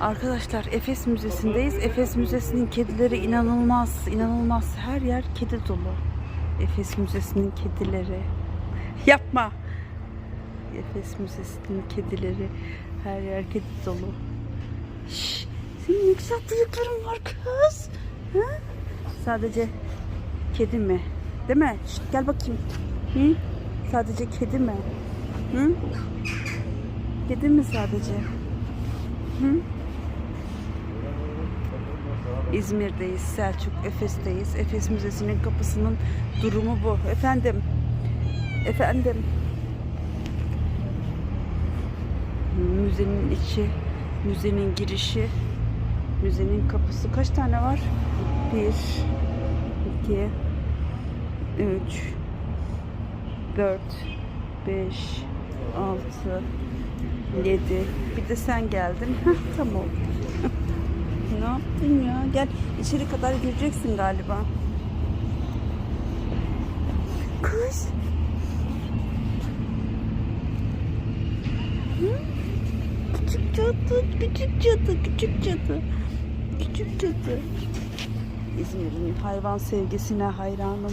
Arkadaşlar Efes Müzesi'ndeyiz. Efes Müzesi'nin kedileri inanılmaz, inanılmaz. Her yer kedi dolu. Efes Müzesi'nin kedileri. Yapma. Efes Müzesi'nin kedileri. Her yer kedi dolu. Şşş, senin ne güzel bıyıkların var kız. Ha? Sadece kedi mi? Değil mi? Şşt, gel bakayım. Hı? Sadece kedi mi? Hı? Kedi mi sadece? Hı? İzmir'deyiz, Selçuk, Efes'teyiz. Efes Müzesi'nin kapısının durumu bu. Efendim, efendim. Müzenin içi, müzenin girişi, müzenin kapısı. Kaç tane var? Bir, iki, üç, dört, beş, altı, yedi. Bir de sen geldin. Heh, tamam. Ne yaptın ya? Gel içeri kadar gireceksin galiba. Koş. Küçük cadı, küçük cadı, küçük cadı. Küçük cadı. İzmir'in hayvan sevgisine hayranım.